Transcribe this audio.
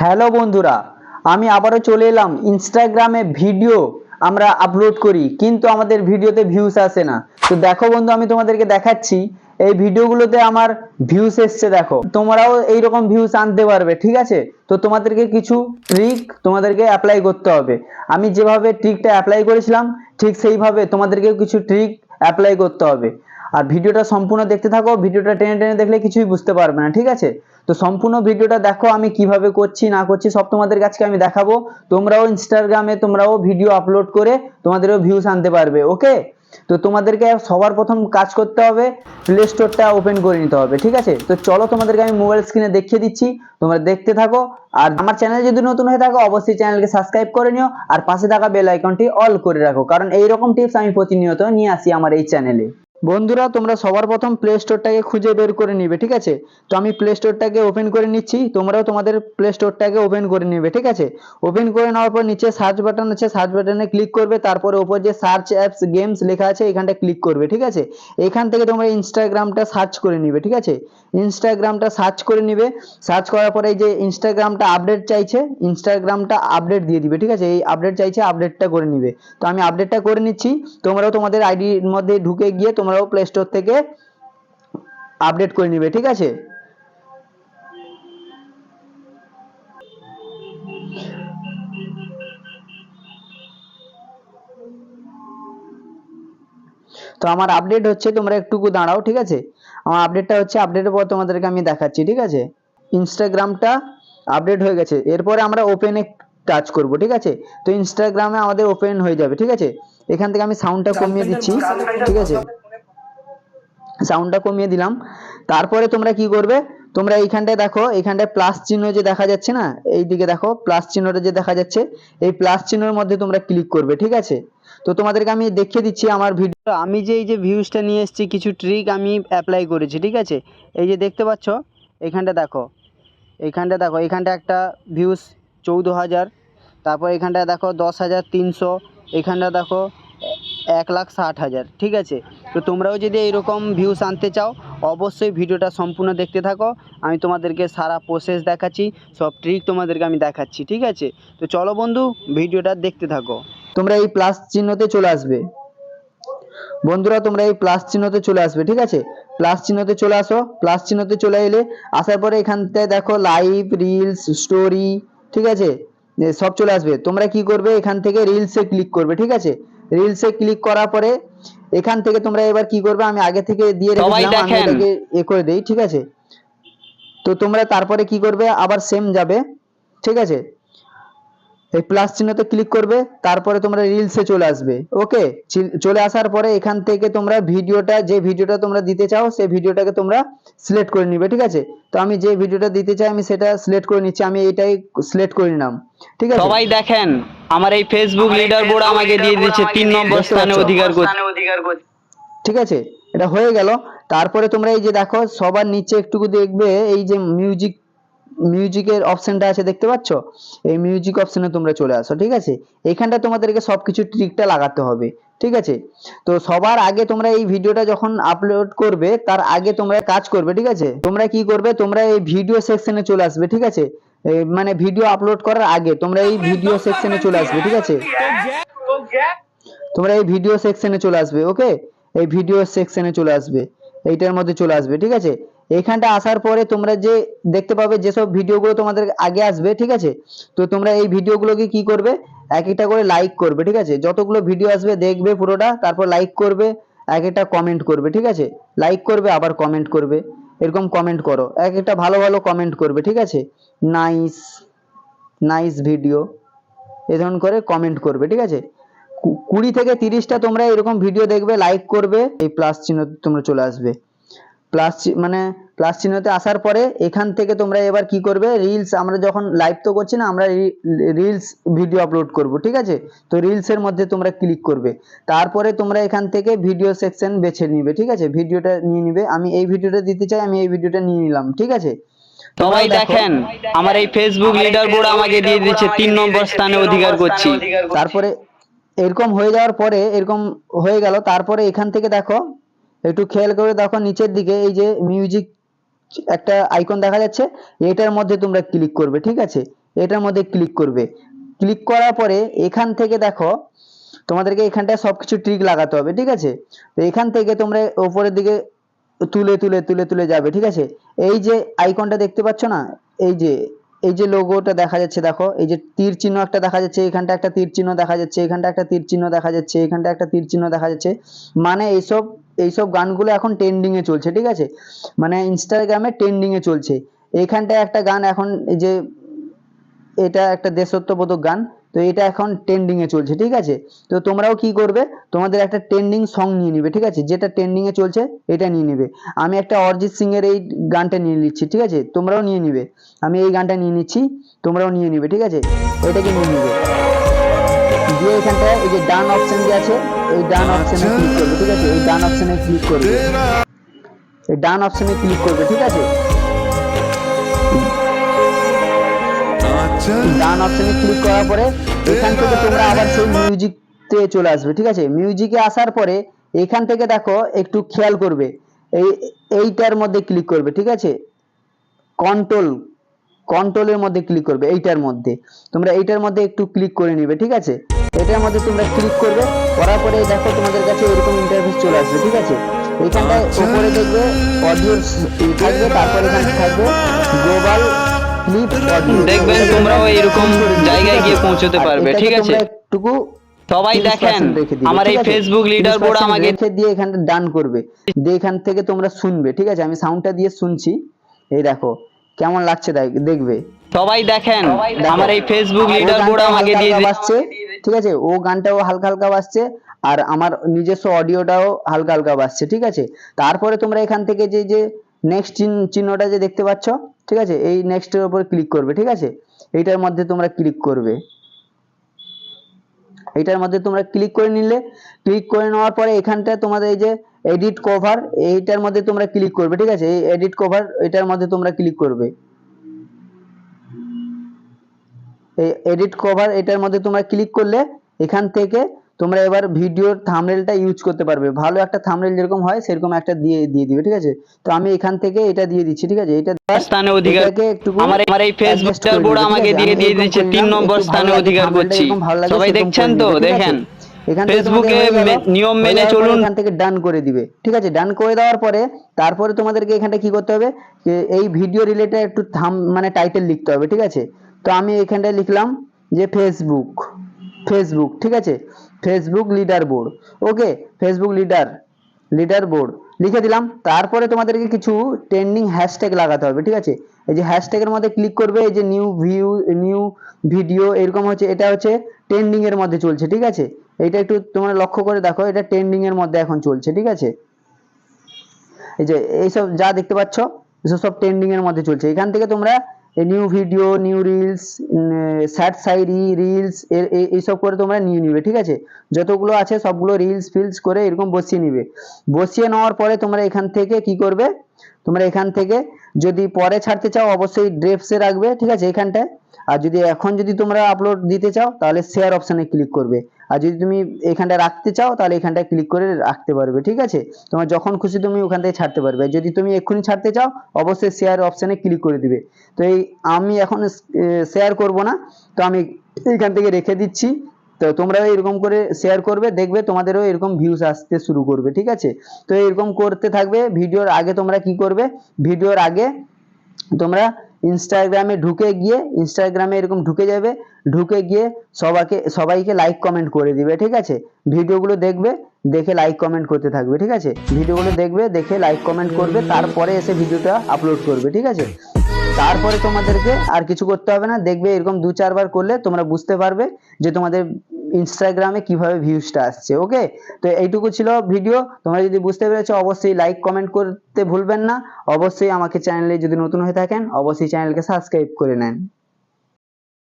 Hello বন্ধুরা, আমি আবারও চলে এলাম ইনস্টাগ্রামে ভিডিও আমরা আপলোড করি, কিন্তু আমাদের ভিডিওতে ভিউস আসে না। তো দেখো বন্ধু, আমি তোমাদেরকে দেখাচ্ছি, এই ভিডিওগুলোতে আমার ভিউস এসছে, দেখো। তোমরাও এইরকম ভিউস আনতে পারবে, ঠিক আছে? তো তোমাদেরকে কিছু ট্রিক তোমাদেরকে অ্যাপ্লাই করতে হবে। আমি যেভাবে ট্রিকটা অ্যাপ্লাই করেছিলাম, ঠিক সেইভাবে তোমাদেরকেও কিছু ট্রিক অ্যাপ্লাই করতে হবে। আর ভিডিওটা সম্পূর্ণ দেখতে থাকো ভিডিওটা টেনে টেনে দেখলে কিছুই বুঝতে পারবে না, ঠিক আছে? তো সম্পূর্ণ ভিডিওটা দেখো, আমি কীভাবে করছি, না করছি, সব তোমাদের কাছে আমি দেখাবো। তোমরাও ইনস্টাগ্রামে তোমরাও ভিডিও আপলোড করে তোমাদেরও ভিউস আনতে পারবে ওকে তো তোমাদেরকে সবার প্রথম কাজ করতে হবে প্লে স্টোরটা ওপেন করে নিতে হবে, ঠিক আছে? তো চলো তোমাদেরকে আমি মোবাইল স্ক্রিনে দেখিয়ে দিচ্ছি, তোমরা দেখতে থাকো। আর আমার চ্যানেল যদি নতুন হয়ে থাকো, অবশ্যই চ্যানেলকে সাবস্ক্রাইব করে নিও, আর পাশে থাকা বেল আইকনটি অল করে রাখো, কারণ এইরকম টিপস আমি প্রতিনিয়ত নিয়ে আসি আমার এই চ্যানেলে বন্ধুরা, তোমরা সবার প্রথম প্লে স্টোরটাকে খুঁজে বের করে নিবে, ঠিক আছে? তো আমি প্লে স্টোরটাকে ওপেন করে নিচ্ছি, তোমরাও তোমাদের প্লে স্টোরটাকে ওপেন করে নিবে, ঠিক আছে? ওপেন করে নেওয়ার পর নিচে সার্চ বাটন আছে সার্চ বাটনে ক্লিক করবে, তারপরে উপর যে সার্চ অ্যাপস গেমস লেখা আছে এখানটা ক্লিক করবে, ঠিক আছে? এখান থেকে তোমরা ইনস্টাগ্রামটা সার্চ করে নিবে, ঠিক আছে? ইনস্টাগ্রামটা সার্চ করে নিবে সার্চ করার পরে এই যে ইনস্টাগ্রামটা আপডেট চাইছে ইনস্টাগ্রামটা আপডেট দিয়ে দিবে, ঠিক আছে? এই আপডেট চাইছে আপডেটটা করে নিবে। তো আমি আপডেটটা করে নিচ্ছি, তোমরাও তোমাদের আইডির মধ্যে ঢুকে গিয়ে তোমরাও প্লে স্টোর থেকে আপডেট করে নিবে ঠিক আছে? তো আমার আপডেট হচ্ছে তোমরা একটুকু দাঁড়াও ঠিক আছে? আমার আপডেটটা হচ্ছে আপডেটের পর তোমাদেরকে আমি দেখাচ্ছি ঠিক আছে? ইনস্টাগ্রামটা আপডেট হয়ে গেছে এরপরে আমরা ওপেনে টাচ করব ঠিক আছে? তো ইনস্টাগ্রামে আমাদের ওপেন হয়ে যাবে ঠিক আছে? এখান থেকে আমি সাউন্ডটা কমিয়ে দিচ্ছি ঠিক আছে? সাউন্ডটা কমিয়ে দিলাম। তারপরে তোমরা কি করবে? তোমরা এইখানটায় দেখো, এইখানটায় প্লাস চিহ্ন যে দেখা যাচ্ছে না এই দিকে দেখো প্লাস চিহ্নটা যে দেখা যাচ্ছে, এই প্লাস চিহ্নের মধ্যে তোমরা ক্লিক করবে, ঠিক আছে? তো তোমাদেরকে আমি দেখিয়ে দিচ্ছি আমার ভিডিও আমি যে এই যে ভিউজটা নিয়ে এসেছি, কিছু ট্রিক আমি অ্যাপ্লাই করেছি, ঠিক আছে? এই যে দেখতে পাচ্ছ, এইখানটা দেখো এইখানটা দেখো, এইখানটা একটা ভিউজ চৌদ্দ হাজার, তারপর এখানটা দেখো দশ হাজার তিনশো এখানটা দেখো এক লাখ ষাট হাজার, ঠিক আছে? তো তোমরাও যদি এইরকম ভিউস আনতে চাও, অবশ্যই ভিডিওটা সম্পূর্ণ দেখতে থাকো। আমি তোমাদেরকে সারা প্রসেস দেখাচ্ছি, সব ট্রিক তোমাদেরকে আমি দেখাচ্ছি, ঠিক আছে? তো চলো বন্ধু, ভিডিওটা দেখতে থাকো। তোমরা এই প্লাস চিহ্নতে চলে আসবে। বন্ধুরা, তোমরা এই প্লাস চিহ্নতে চলে আসবে, ঠিক আছে? প্লাস চিহ্নতে চলে আসো প্লাস চিহ্নতে চলে এলে আসার পরে এখানটায় দেখো লাইভ রিলস স্টোরি ঠিক আছে? সব চলে আসবে। তোমরা কি করবে? এখান থেকে রিলসে ক্লিক করবে ঠিক আছে? রিলসে ক্লিক করার পরে এখান থেকে তোমরা এবার কি করবে? আমি আগে থেকে দিয়ে রেখেছিলাম আমি দেখেন। এটাকে এ করে দেই ঠিক আছে? তো তোমরা তারপরে কি করবে? আবার সেম যাবে ঠিক আছে? এই প্লাস চিহ্নতে ক্লিক করবে তারপরে তোমরা রিলসে চলে আসবে ওকে চলে আসার পরে এখান থেকে তোমরা ভিডিওটা যে ভিডিওটা তোমরা দিতে চাও সেই ভিডিওটাকে তোমরা সিলেক্ট করে নিবে ঠিক আছে? তো আমি যে ভিডিওটা দিতে চাই আমি সেটা সিলেক্ট করে নিচ্ছি আমি এটাই সিলেক্ট করে নিলাম ঠিক আছে? সবাই দেখেন আমার এই ফেসবুক লিডার বোর্ড আমাকে দিয়ে দিচ্ছে তিন নম্বর স্থানে অধিকার করছে ঠিক আছে? এটা হয়ে গেল তারপরে তোমরা এই যে দেখো সবার নিচে একটুকু দেখবে এই যে মিউজিক মিউজিকের অপশনটা আছে দেখতে পাচ্ছ? এই মিউজিক অপশনে তোমরা চলে আসো, ঠিক আছে? এখানটা তোমাদেরকে সবকিছু ট্রিকটা লাগাতে হবে, ঠিক আছে? তো সবার আগে তোমরা এই ভিডিওটা যখন আপলোড করবে, তার আগে তোমরা কাজ করবে, ঠিক আছে? তোমরা কি করবে? তোমরা এই ভিডিও সেকশনে চলে আসবে, ঠিক আছে? মানে ভিডিও আপলোড করার আগে তোমরা এই ভিডিও সেকশনে চলে আসবে, ঠিক আছে? তোমরা এই ভিডিও সেকশনে চলে আসবে ওকে এই ভিডিও সেকশনে চলে আসবে, এইটার মধ্যে চলে আসবে, ঠিক আছে? এইখানটা আসার পরে তোমরা যে দেখতে পাবে যেসব ভিডিওগুলো তোমাদের আগে আসবে, ঠিক আছে? তো তোমরা এই ভিডিওগুলোকে কি করবে? এক একটা করে লাইক করবে, ঠিক আছে? যতগুলো ভিডিও আসবে দেখবে পুরোটা, তারপর লাইক করবে, এক একটা কমেন্ট করবে, ঠিক আছে? লাইক করবে, আবার কমেন্ট করবে। এরকম কমেন্ট করো। এক একটা ভালো ভালো কমেন্ট করবে, ঠিক আছে? নাইস নাইস ভিডিও এ ধরনের করে কমেন্ট করবে, ঠিক আছে? কুড়ি থেকে তিরিশটা তোমরা এরকম ভিডিও দেখবে লাইক করবে, এই প্লাস চিহ্ন তোমরা চলে আসবে। প্লাস মানে প্লাস চিহ্নতে আসার পরে এখান থেকে তোমরা এবার কি করবে? রিলস আমরা যখন লাইভ তো করছি না আমরা রিলস ভিডিও আপলোড করব ঠিক আছে? তো রিলসের মধ্যে তোমরা ক্লিক করবে। তারপরে তোমরা এখান থেকে ভিডিও সেকশন বেছে নিবে ঠিক আছে? ভিডিওটা নিয়ে নিবে। আমি এই ভিডিওটা দিতে চাই আমি এই ভিডিওটা নিয়ে নিলাম ঠিক আছে? সবাই দেখেন আমার এই ফেসবুক লিডার বোর্ড আমাকে দিয়ে দিচ্ছে তিন নম্বর স্থানে অধিকার করছি। তারপরে এরকম হয়ে যাওয়ার পরে এরকম হয়ে গেল। তারপরে এখান থেকে দেখো একটু খেয়াল করে দেখো নিচের দিকে, এই যে মিউজিক একটা আইকন দেখা যাচ্ছে, এটার মধ্যে তোমরা ক্লিক করবে, ঠিক আছে? এটার মধ্যে ক্লিক করবে। ক্লিক করার পরে এখান থেকে দেখো, তোমাদেরকে এখানটায় সবকিছু ট্রিক লাগাতে হবে, ঠিক আছে? তো এখান থেকে তোমরা ওপরের দিকে তুলে তুলে তুলে তুলে যাবে, ঠিক আছে? এই যে আইকনটা দেখতে পাচ্ছ না? এই যে এই যে লোগোটা দেখা যাচ্ছে, দেখো? এই যে তীর চিহ্ন একটা দেখা যাচ্ছে এখানটা একটা তীর চিহ্ন দেখা যাচ্ছে এখানটা একটা তীর চিহ্ন দেখা যাচ্ছে এখানটা একটা তীর চিহ্ন দেখা যাচ্ছে। মানে এইসব এইসব গানগুলো এখন ট্রেন্ডিং এ চলছে, ঠিক আছে? মানে ইনস্টাগ্রামে ট্রেন্ডিং এ চলছে। এইখানটায় একটা গান এখন এই যে, এটা একটা দেশত্ববোধক গান, তো এটা এখন ট্রেন্ডিং এ চলছে, ঠিক আছে? তো তোমরাও কি করবে? তোমাদের একটা ট্রেন্ডিং সং নিয়ে নিবে, ঠিক আছে? যেটা ট্রেন্ডিং এ চলছে, এটা নিয়ে নিবে। আমি একটা অরিজিৎ সিং এর এই গানটা নিয়ে নিচ্ছি, ঠিক আছে? তোমরাও নিয়ে নিবে। আমি এই গানটা নিয়ে নিচ্ছি, তোমরাও নিয়ে নিবে, ঠিক আছে? এটাকে নিয়ে নিবে। দিয়ে এখানটায় এই যে ডান অপশন যে আছে এই ডান অপশনে ক্লিক করবে, ঠিক আছে? এই ডান অপশনে ক্লিক করবে। এই ডান অপশনে ক্লিক করবে, ঠিক আছে? ডান অপশনে ক্লিক করার পরে এখান থেকে তোমরা আবার সেই মিউজিকতে চলে আসবে, ঠিক আছে? মিউজিকে আসার পরে এখান থেকে দেখো, একটু খেয়াল করবে। এই, এইটার মধ্যে ক্লিক করবে, ঠিক আছে? কন্ট্রোল কন্ট্রোলের মধ্যে ক্লিক করবে, এইটার মধ্যে। তোমরা এইটার মধ্যে একটু ক্লিক করে নিবে, ঠিক আছে? এটার মধ্যে তোমরা ক্লিক করবে করার পরে দেখো তোমাদের কাছে এরকম ইন্টারফেস চলে আসবে ঠিক আছে? এখানটায় উপরে দেখবে অডিও থাকবে তারপর এখানে থাকবে গ্লোবাল দেখবেন তোমরাও এরকম জায়গায় গিয়ে পৌঁছতে পারবে, ঠিক আছে? একটুকু সবাই দেখেন আমার এই ফেসবুক লিডার 30% বোর্ড আমাকে রেখে দিয়ে এখানটা ডান করবে। দিয়ে এখান থেকে তোমরা শুনবে ঠিক আছে? আমি সাউন্ডটা দিয়ে শুনছি। এই দেখো কেমন লাগছে দেখ- দেখবে? সবাই দেখেন আমার এই ফেসবুক লিডার বোর্ড আমাকে দিয়ে দিচ্ছে ঠিক আছে? ও গানটাও হালকা হালকা বাজছে আর আমার নিজস্ব অডিওটাও হালকা হালকা বাজছে, ঠিক আছে? তারপরে তোমরা এখান থেকে যে যে নেক্সট চিহ্নটা যে দেখতে পাচ্ছ, ঠিক আছে? এই নেক্সটের উপর ক্লিক করবে, ঠিক আছে? এইটার মধ্যে তোমরা ক্লিক করবে। এইটার মধ্যে তোমরা ক্লিক করে নিলে ক্লিক করে নেওয়ার পরে এখানটায় তোমাদের এই যে এডিট কভার এইটার মধ্যে তোমরা ক্লিক করবে, ঠিক আছে? এই এডিট কভার এটার মধ্যে তোমরা ক্লিক করবে। এই এডিট কভার এটার মধ্যে তোমরা ক্লিক করলে এখান থেকে তোমরা এবার ভিডিওর থাম্বনেলটা ইউজ করতে পারবে। ভালো একটা থাম্বনেল যেরকম হয় সেরকম একটা দিয়ে দিয়ে দিবে ঠিক আছে? তো আমি এখান থেকে এটা দিয়ে দিচ্ছি ঠিক আছে? এটা স্থানে অধিকার একটুকু আমার আমার এই ফেসবুক বোর্ড আমাকে দিয়ে দিয়ে দিচ্ছে তিন নম্বর স্থানে অধিকার করছি। সবাই দেখছেন তো? দেখেন। এখান ফেসবুকে নিয়ম মেনে চলুন। এখান থেকে ডান করে দিবে ঠিক আছে? ডান করে দেওয়ার পরে তারপরে তোমাদেরকে এখানটা কি করতে হবে? এই ভিডিও রিলেটেড একটু থাম মানে টাইটেল লিখতে হবে ঠিক আছে? তো আমি এখানটায় লিখলাম যে ফেসবুক ফেসবুক ঠিক আছে? Facebook leader board okay Facebook leader leader board লিখে দিলাম। তারপরে তোমাদেরকে কিছু ট্রেন্ডিং হ্যাশট্যাগ লাগাতে হবে, ঠিক আছে? এই যে হ্যাশট্যাগের মধ্যে ক্লিক করবে, এই যে নিউ ভিউ নিউ ভিডিও এরকম হচ্ছে, এটা হচ্ছে ট্রেন্ডিং এর মধ্যে চলছে, ঠিক আছে? এটা একটু তোমরা লক্ষ্য করে দেখো, এটা ট্রেন্ডিং এর মধ্যে এখন চলছে, ঠিক আছে? এই যে এইসব যা দেখতে পাচ্ছ, এসব সব ট্রেন্ডিং এর মধ্যে চলছে। এখান থেকে তোমরা নিউ ভিডিও নিউ রিলস স্যাট সাইরি রিলস এইসব করে তোমরা নিয়ে নিবে, ঠিক আছে? যতগুলো আছে সবগুলো রিলস ফিলস করে এরকম বসিয়ে নিবে। বসিয়ে নেওয়ার পরে তোমরা এখান থেকে কি করবে? তোমরা এখান থেকে যদি পরে ছাড়তে চাও, অবশ্যই ড্রেপসে রাখবে, ঠিক আছে, এখানটায়। আর যদি এখন যদি তোমরা আপলোড দিতে চাও, তাহলে শেয়ার অপশানে ক্লিক করবে। আর যদি তুমি এখানটা রাখতে চাও, তাহলে এখানটায় ক্লিক করে রাখতে পারবে, ঠিক আছে? তোমার যখন খুশি তুমি ওখান থেকে ছাড়তে পারবে। যদি তুমি এক্ষুনি ছাড়তে চাও, অবশ্যই শেয়ার অপশনে ক্লিক করে দিবে। তো এই আমি এখন শেয়ার করব না, তো আমি এখান থেকে রেখে দিচ্ছি। তো তোমরাও এরকম করে শেয়ার করবে, দেখবে তোমাদেরও এরকম ভিউজ আসতে শুরু করবে, ঠিক আছে? তো এরকম করতে থাকবে, ভিডিওর আগে তোমরা কি করবে? ভিডিওর আগে তোমরা ইনস্টাগ্রামে ঢুকে গিয়ে ইনস্টাগ্রামে এরকম ঢুকে যাবে, ঢুকে গিয়ে সবাইকে সবাইকে লাইক কমেন্ট করে দিবে, ঠিক আছে? ভিডিওগুলো দেখবে, দেখে লাইক কমেন্ট করতে থাকবে, ঠিক আছে? ভিডিওগুলো দেখবে, দেখে লাইক কমেন্ট করবে, তারপরে এসে ভিডিওটা আপলোড করবে, ঠিক আছে? তারপরে তোমাদেরকে আর কিছু করতে হবে না। দেখবে এরকম দু চারবার করলে তোমরা বুঝতে পারবে যে তোমাদের ইনস্টাগ্রামে কীভাবে ভিউজটা আসছে ওকে তো এইটুকু ছিল ভিডিও তোমরা যদি বুঝতে পেরেছ, অবশ্যই লাইক কমেন্ট করতে ভুলবেন না। অবশ্যই আমাকে চ্যানেলে যদি নতুন হয়ে থাকেন, অবশ্যই চ্যানেলকে সাবস্ক্রাইব করে নেন।